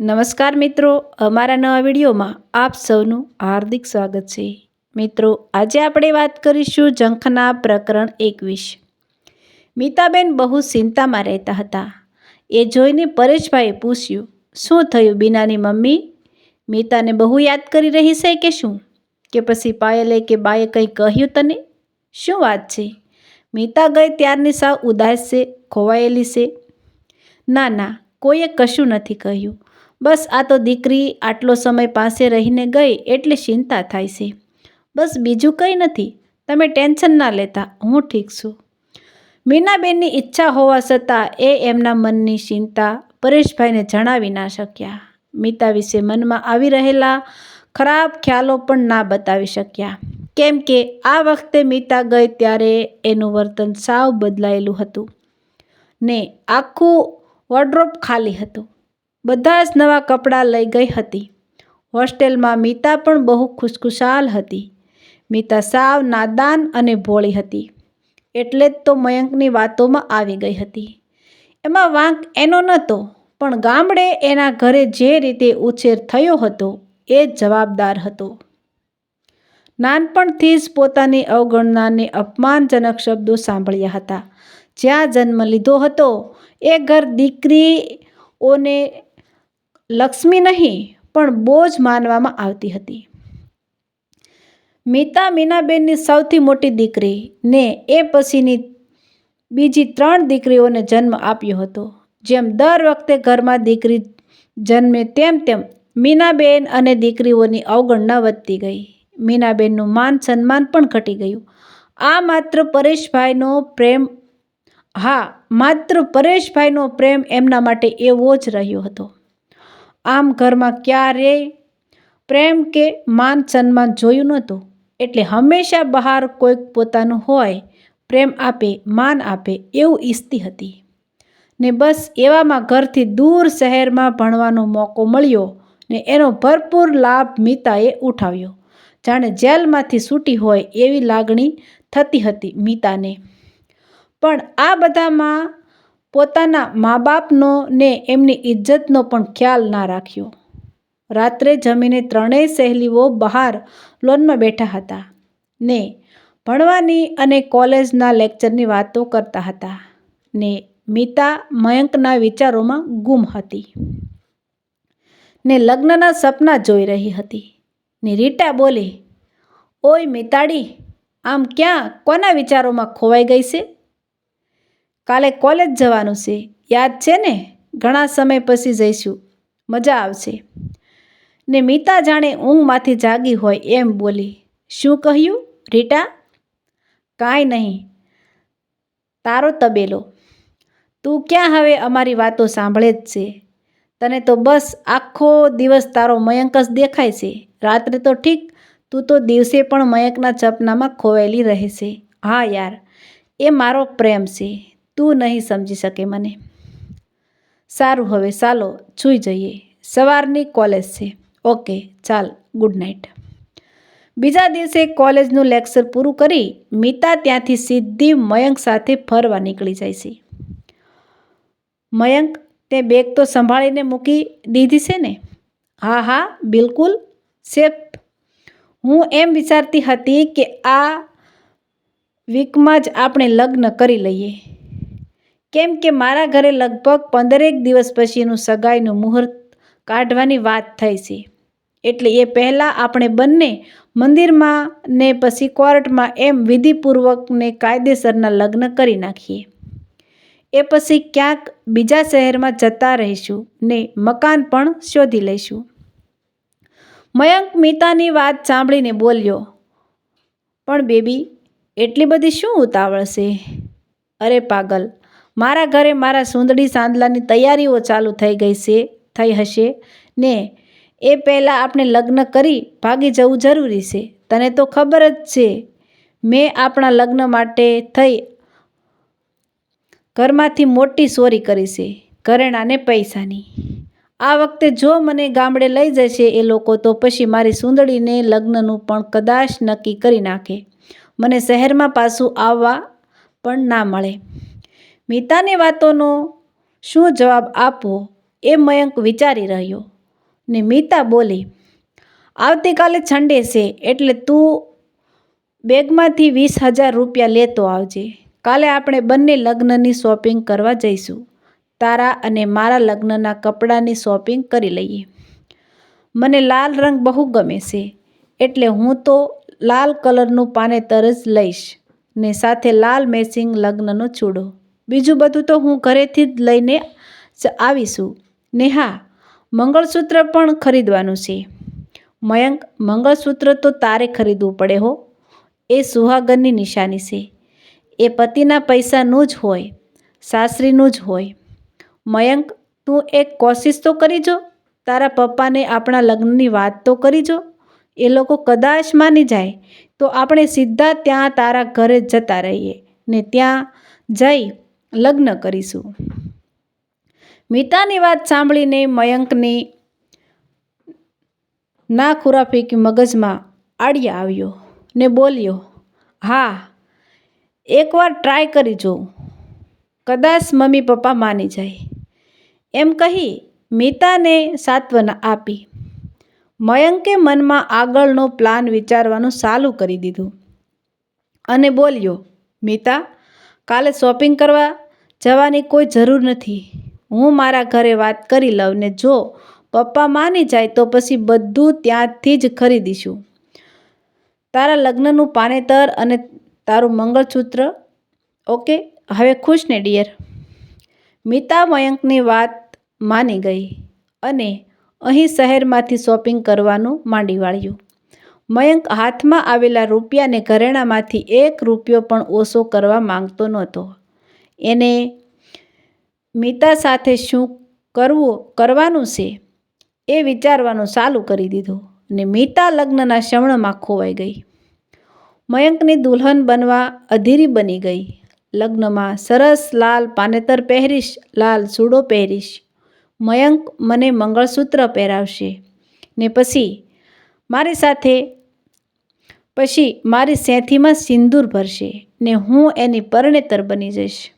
નમસ્કાર મિત્રો, અમારા નવા વિડીયોમાં આપ સૌનું હાર્દિક સ્વાગત છે. મિત્રો, આજે આપણે વાત કરીશું જંખના પ્રકરણ એકવીસ. મીતાબેન બહુ ચિંતામાં રહેતા હતા. એ જોઈને પરેશભાઈએ પૂછ્યું, શું થયું બીનાની મમ્મી? મીતાને બહુ યાદ કરી રહી છે કે શું? કે પછી પાયલે કે બાએ કંઈ કહ્યું તને? શું વાત છે? મીતા ગઈ ત્યારની સાવ ઉદાસ છે, ખોવાયેલી છે. ના ના, કોઈએ કશું નથી કહ્યું. બસ આ તો દીકરી આટલો સમય પાસે રહીને ગઈ એટલે ચિંતા થાય છે. બસ બીજું કંઈ નથી, તમે ટેન્શન ના લેતા, હું ઠીક છું. મીનાબેનની ઈચ્છા હોવા છતાં એ એમના મનની ચિંતા પરેશભાઈને જણાવી ના શક્યા. મીતા વિશે મનમાં આવી રહેલા ખરાબ ખ્યાલો પણ ના બતાવી શક્યા. કેમ કે આ વખતે મીતા ગઈ ત્યારે એનું વર્તન સાવ બદલાયેલું હતું. ને આખું વોર્ડરોબ ખાલી હતું. બધા જ નવા કપડાં લઈ ગઈ હતી. હોસ્ટેલમાં મીતા પણ બહુ ખુશખુશાલ હતી. મીતા સાવ નાદાન અને ભોળી હતી. એટલે જ તો મયંકની વાતોમાં આવી ગઈ હતી. એમાં વાંક એનો નહોતો, પણ ગામડે એના ઘરે જે રીતે ઉછેર થયો હતો એ જવાબદાર હતો. નાનપણથી જ પોતાની અવગણનાને અપમાનજનક શબ્દો સાંભળ્યા હતા. જ્યાં જન્મ લીધો હતો, એ ઘર દીકરીઓને લક્ષ્મી નહીં, પણ બોજ માનવામાં આવતી હતી. મીતા મીનાબેનની સૌથી મોટી દીકરી ને એ પછીની બીજી ત્રણ દીકરીઓને જન્મ આપ્યો હતો. જેમ દર વખતે ઘરમાં દીકરી જન્મે તેમ તેમ મીનાબેન અને દીકરીઓની અવગણના વધતી ગઈ. મીનાબેનનું માન સન્માન પણ ઘટી ગયું. આ માત્ર પરેશભાઈનો પ્રેમ, હા, માત્ર પરેશભાઈનો પ્રેમ એમના માટે એવો જ રહ્યો હતો. આમ ઘરમાં ક્યારેય પ્રેમ કે માન સન્માન જોયું નહોતું. એટલે હંમેશા બહાર કોઈક પોતાનું હોય, પ્રેમ આપે, માન આપે એવું ઈચ્છતી હતી. ને બસ એવામાં ઘરથી દૂર શહેરમાં ભણવાનો મોકો મળ્યો ને એનો ભરપૂર લાભ મીતાએ ઉઠાવ્યો. જાણે જેલમાંથી છૂટી હોય એવી લાગણી થતી હતી મીતાને. પણ આ બધામાં પોતાના મા બાપનો ને એમની ઇજ્જતનો પણ ખ્યાલ ના રાખ્યો. રાત્રે જમીને ત્રણેય સહેલીઓ બહાર લોનમાં બેઠા હતા ને ભણવાની અને કોલેજના લેક્ચરની વાતો કરતા હતા ને મીતા મયંકના વિચારોમાં ગુમ હતી ને લગ્નના સપના જોઈ રહી હતી ને રીટા બોલી, ઓય મિતાડી, આમ ક્યાં, કોના વિચારોમાં ખોવાઈ ગઈ છે? કાલે કોલેજ જવાનું છે. યાદ છે ને? ઘણા સમય પછી જઈશું. મજા આવશે. ને મીતા જાણે ઊંઘમાંથી જાગી હોય એમ બોલી, શું કહ્યું, રીટા? કાંઈ નહીં. તારો તબેલો. તું ક્યાં હવે અમારી વાતો સાંભળે જ છે? તને તો બસ આખો દિવસ તારો મયંક દેખાય છે. રાત્રે તો ઠીક, તું તો દિવસે પણ મયંકના ચપનામાં ખોવાયેલી રહે છે. હા યાર, એ મારો પ્રેમ છે. તું નહીં સમજી શકે મને. સારું, હવે ચાલો સૂઈ જઈએ. સવારની કોલેજ છે. ઓકે, ચાલ, ગુડ નાઇટ. બીજા દિવસે કોલેજનું લેક્ચર પૂરું કરી મીતા ત્યાંથી સીધી મયંક સાથે ફરવા નીકળી જાય છે. મયંક, તે બેગ તો સંભાળીને મૂકી દીધી છે ને? હા હા, બિલકુલ, સેફ. હું એમ વિચારતી હતી કે આ વીકમાં જ આપણે લગ્ન કરી લઈએ. કેમ કે મારા ઘરે લગભગ પંદરેક દિવસ પછીનું સગાઈનું મુહૂર્ત કાઢવાની વાત થઈ છે. એટલે એ પહેલાં આપણે બંને મંદિરમાં ને પછી કોર્ટમાં એમ વિધિપૂર્વક ને કાયદેસરના લગ્ન કરી નાખીએ. એ પછી ક્યાંક બીજા શહેરમાં જતા રહીશું ને મકાન પણ શોધી લઈશું. મયંક મિતાની વાત સાંભળીને બોલ્યો, પણ બેબી, એટલી બધી શું ઉતાવળ છે? અરે પાગલ મારા ઘરે મારા સુંદડી સાંદલાની તૈયારીઓ ચાલુ થઈ ગઈ છે, થઈ હશે ને? એ પહેલાં આપણે લગ્ન કરી ભાગી જવું જરૂરી છે. તને તો ખબર જ છે, મેં આપણા લગ્ન માટે થઈ ઘરમાંથી મોટી ચોરી કરી છે, ઘરેણાને પૈસાની. આ વખતે જો મને ગામડે લઈ જશે એ લોકો, તો પછી મારી સુંદડીને લગ્નનું પણ કદાચ નક્કી કરી નાખે. મને શહેરમાં પાછું આવવા પણ ના મળે. મીતાની વાતોનો શું જવાબ આપવો એ મયંક વિચારી રહ્યો ને મીતા બોલી, આવતીકાલે છંડે છે એટલે તું બેગમાંથી વીસ હજાર રૂપિયા લેતો આવજે. કાલે આપણે બંને લગ્નની શોપિંગ કરવા જઈશું. તારા અને મારા લગ્નના કપડાંની શોપિંગ કરી લઈએ. મને લાલ રંગ બહુ ગમે છે, એટલે હું તો લાલ કલરનું પાનેતર જ લઈશ ને સાથે લાલ મેચિંગ લગ્નનો ચૂડો. બીજું બધું તો હું ઘરેથી જ લઈને આવીશું. ને હા મંગળસૂત્ર પણ ખરીદવાનું છે. મયંક, મંગળસૂત્ર તો તારે ખરીદવું પડે હો. એ સુહાગનની નિશાની છે. એ પતિના પૈસાનું જ હોય, સાસરીનું જ હોય. મયંક, તું એક કોશિશ તો કરી જો. તારા પપ્પાને આપણા લગ્નની વાત તો કરી જો. એ લોકો કદાચ માની જાય તો આપણે સીધા ત્યાં તારા ઘરે જતા રહીએ ને ત્યાં જઈ લગ્ન કરીશું. મિતાની વાત સાંભળીને મયંકની ના ખુરાફેકી મગજમાં આડિયા આવ્યો ને બોલ્યો, હા, એકવાર ટ્રાય કરી જોઉં કદાચ મમ્મી પપ્પા માની જાય. એમ કહી મિતાને સાંત્વના આપી. મયંકે મનમાં આગળનો પ્લાન વિચારવાનું ચાલુ કરી દીધું અને બોલ્યો, મીતા કાલે શોપિંગ કરવા જવાની કોઈ જરૂર નથી. હું મારા ઘરે વાત કરી લઉં ને જો પપ્પા માની જાય તો પછી બધું ત્યાંથી જ ખરીદીશું. તારા લગ્નનું પાનેતર અને તારું મંગળસૂત્ર? ઓકે, હવે ખુશ ને, ડિયર. મિતા મયંકની વાત માની ગઈ અને અહીં શહેરમાંથી શોપિંગ કરવાનું માંડી વાળ્યું. મયંક હાથમાં આવેલા રૂપિયાને ઘરેણામાંથી એક રૂપિયો પણ ઓછો કરવા માંગતો નહોતો. એને મિતા સાથે શું કરવું, કરવાનું છે? એ વિચારવાનું ચાલુ કરી દીધું ને મીતા લગ્નના શ્રવણમાં ખોવાઈ ગઈ. મયંકની દુલ્હન બનવા અધીરી બની ગઈ. લગ્નમાં સરસ લાલ પાનેતર પહેરીશ, લાલ ચૂડો પહેરીશ. મયંક મને મંગળસૂત્ર પહેરાવશે ને પછી મારી સાથે પછી મારી સેથીમાં સિંદૂર ભરશે ને હું એની પરણેતર બની જઈશ.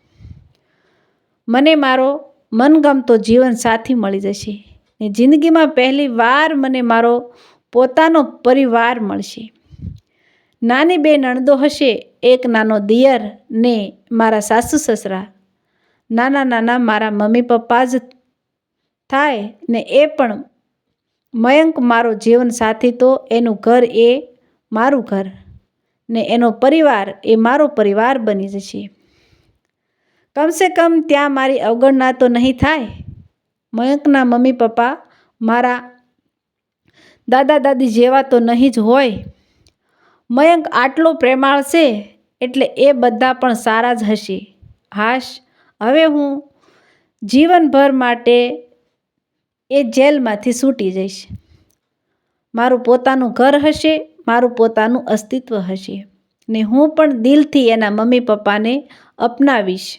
મને મારો મનગમતો જીવન સાથી મળી જશે ને જિંદગીમાં પહેલી વાર મને મારો પોતાનો પરિવાર મળશે. નાની બે નણદો હશે, એક નાનો દિયર ને મારા સાસુ સસરા. નાના નાના મારા મમ્મી પપ્પા જ થાય ને એ પણ મયંક મારો જીવન સાથી તો એનું ઘર એ મારું ઘર ને એનો પરિવાર એ મારો પરિવાર બની જશે. કમસે કમ ત્યાં મારી અવગણના તો નહીં થાય. મયંકના મમ્મી પપ્પા મારા દાદા દાદી જેવા તો નહીં જ હોય. મયંક આટલો પ્રેમાળ છે એટલે એ બધા પણ સારા જ હશે. હાશ, હવે હું જીવનભર માટે એ જેલમાંથી છૂટી જઈશ. મારું પોતાનું ઘર હશે મારું પોતાનું અસ્તિત્વ હશે ને હું પણ દિલથી એના મમ્મી પપ્પાને અપનાવીશ,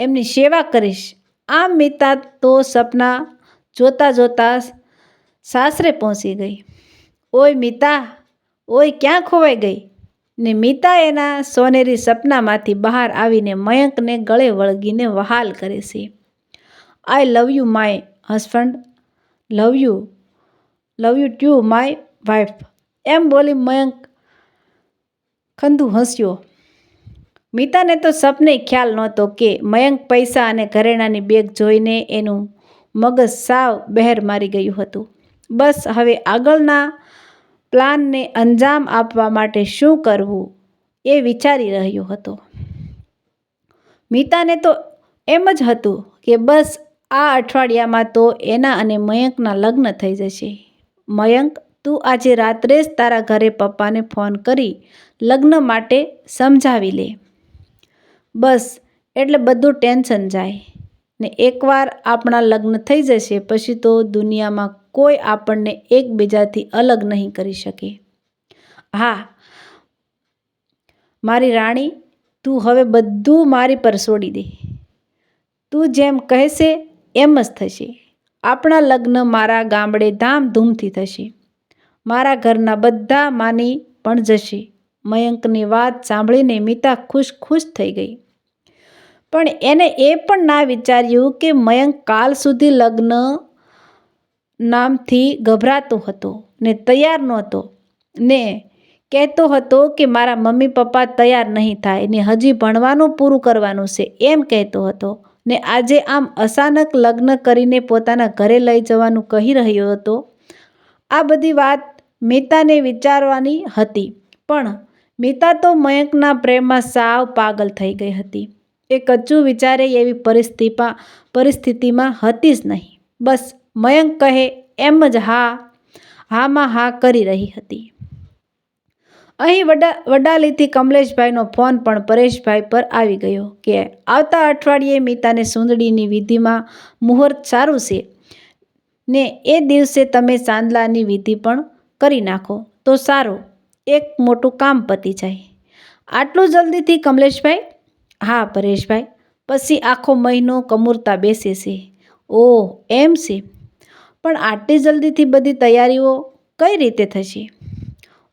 એમની સેવા કરીશ. આમ મિતા તો સપના જોતા જોતા સાસરે પહોંચી ગઈ. ઓય મિતા, ઓય ક્યાં ખોવાઈ ગઈ? ને મિતા એના સોનેરી સપનામાંથી બહાર આવીને મયંકને ગળે વળગીને વહાલ કરે છે. I love you my husband, love you love you too my wife એમ બોલી મયંક ખંધુ હસ્યો, મીતાને તો સપને ખ્યાલ નહોતો કે મયંક પૈસા અને ઘરેણાની બેગ જોઈને એનું મગજ સાવ બહેર મારી ગયું હતું. બસ હવે આગળના પ્લાનને અંજામ આપવા માટે શું કરવું એ વિચારી રહ્યો હતો. મીતાને તો એમ જ હતું કે બસ આ અઠવાડિયામાં તો એના અને મયંકના લગ્ન થઈ જશે. મયંક તું આજે રાત્રે જ તારા ઘરે પપ્પાને ફોન કરી લગ્ન માટે સમજાવી લે. બસ, એટલે બધું ટેન્શન જાય. ને એકવાર આપણા લગ્ન થઈ જશે, પછી તો દુનિયામાં કોઈ આપણને એકબીજાથી અલગ નહીં કરી શકે. હા, મારી રાણી, તું હવે બધું મારી પર છોડી દે. તું જેમ કહેશે એમ જ થશે. આપણા લગ્ન મારા ગામડે ધામધૂમથી થશે. મારા ઘરના બધા માની પણ જશે. મયંકની વાત સાંભળીને મિતા ખુશ ખુશ થઈ ગઈ. પણ એને એ પણ ના વિચાર્યું કે મયંક કાલ સુધી લગ્ન નામથી ગભરાતો હતો ને તૈયાર નહોતો ને કહેતો હતો કે મારા મમ્મી પપ્પા તૈયાર નહીં થાય ને હજી ભણવાનું પૂરું કરવાનું છે એમ કહેતો હતો ને આજે આમ અચાનક લગ્ન કરીને પોતાના ઘરે લઈ જવાનું કહી રહ્યો હતો. આ બધી વાત મીતાને વિચારવાની હતી. પણ મીતા તો મયંકના પ્રેમમાં સાવ પાગલ થઈ ગઈ હતી. એ કચ્ચું વિચારે એવી પરિસ્થિતિમાં પરિસ્થિતિમાં હતી જ નહીં. બસ મયંક કહે, એમ જ હા, હામાં હા કરી રહી હતી. અહીં વડા, વડાલીથી કમલેશભાઈનો ફોન પણ પરેશભાઈ પર આવી ગયો કે, આવતા અઠવાડિયે મીતાને સુંદડીની વિધિમાં મુહૂર્ત સારું છે ને એ દિવસે તમે ચાંદલાની વિધિ પણ કરી નાખો, તો સારું. એક મોટું કામ પતી જાય. આટલું જલ્દીથી કમલેશભાઈ? હા, પરેશભાઈ. પછી આખો મહિનો કમૂરતા બેસે છે. ઓહ એમ છે? પણ આટલી જલ્દીથી બધી તૈયારીઓ કઈ રીતે થશે?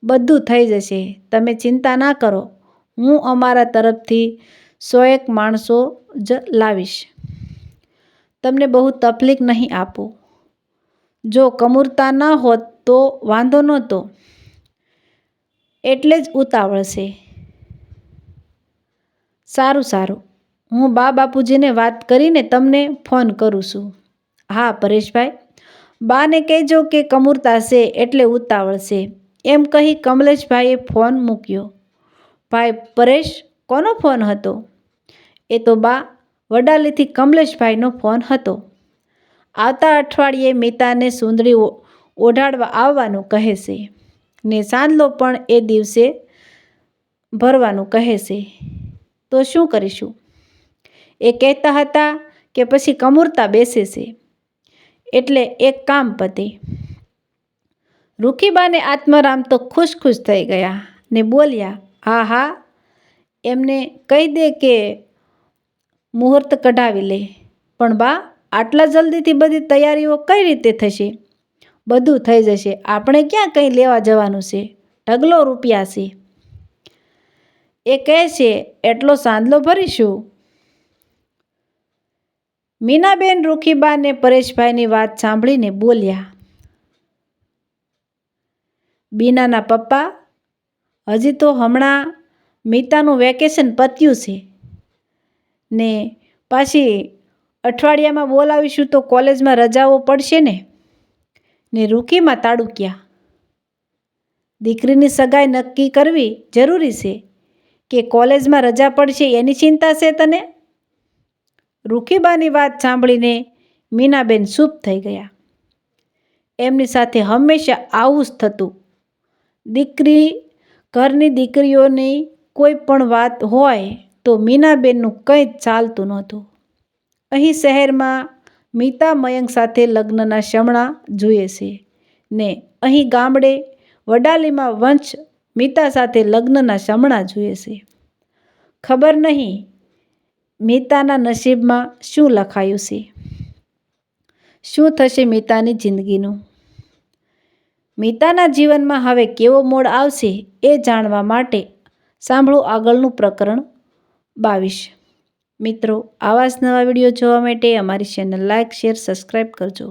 બધું થઈ જશે. તમે ચિંતા ના કરો. હું અમારા તરફથી સો એક માણસો જ લાવીશ. તમને બહુ તકલીફ નહીં આપું. જો કમૂરતા ન હોત તો વાંધો નહોતો. એટલે જ ઉતાવળ છે. સારું સારું. હું બા બાપુજીને વાત કરીને તમને ફોન કરું છું. હા, પરેશભાઈ. બાને કહેજો કે કમૂરતા છે એટલે ઉતાવળ છે. એમ કહી કમલેશભાઈએ ફોન મૂક્યો. ભાઈ, પરેશ, કોનો ફોન હતો? એ તો બા વડાલીથી કમલેશભાઈનો ફોન હતો. આવતા અઠવાડિયે મીતાને સુંદરી ઓઢાડવા આવવાનું કહે છે. ને સાંદલો પણ એ દિવસે ભરવાનું કહે છે. તો શું કરીશું? એ કહેતા હતા કે પછી કમૂરતા બેસે છે. એટલે એક કામ પતે. રૂખીબાને આત્મારામ તો ખુશ ખુશ થઈ ગયા ને બોલ્યા, હા હા, એમને કહી દે કે મુહૂર્ત કઢાવી લે. પણ બા, આટલા જલ્દીથી બધી તૈયારીઓ કઈ રીતે થશે? બધું થઈ જશે. આપણે ક્યાં કંઈ લેવા જવાનું છે? ઢગલો રૂપિયા છે. એ કહે છે, એટલો સાંદલો ભરીશું. મીનાબેન રૂખીબા ને પરેશભાઈની વાત સાંભળીને બોલ્યા, બીનાના પપ્પા, હજી તો હમણાં મીતાનું વેકેશન પત્યું છે. ને પાછી અઠવાડિયામાં બોલાવીશું તો કોલેજમાં રજાઓ પડશે ને? ને રૂકીમાં તાડુક્યા દીકરીની સગાઈ નક્કી કરવી જરૂરી છે કે કોલેજમાં રજા પડશે એની ચિંતા છે તને? રૂકીબાની વાત સાંભળીને મીનાબેન ચૂપ થઈ ગયા. એમની સાથે હંમેશા આવું જ થતું. દીકરી, ઘરની દીકરીઓની કોઈ પણ વાત હોય તો મીનાબેનનું કંઈ જ ચાલતું નહોતું. અહીં શહેરમાં મીતા મયંક સાથે લગ્નના શમણા જોઈએ છે. ને અહીં ગામડે વડાલીમાં વંશ મીતા સાથે લગ્નના શમણા જોઈએ છે. ખબર નહીં મીતાના નસીબમાં શું લખાયું છે? શું થશે મીતાની જિંદગીનું? મીતાના જીવનમાં હવે કેવો મોડ આવશે એ જાણવા માટે સાંભળો આગળનું પ્રકરણ બાવીસ. મિત્રો આવા જ નવા વીડિયો જોવા માટે અમારી ચેનલ લાઇક શેર સબસ્ક્રાઈબ કરજો.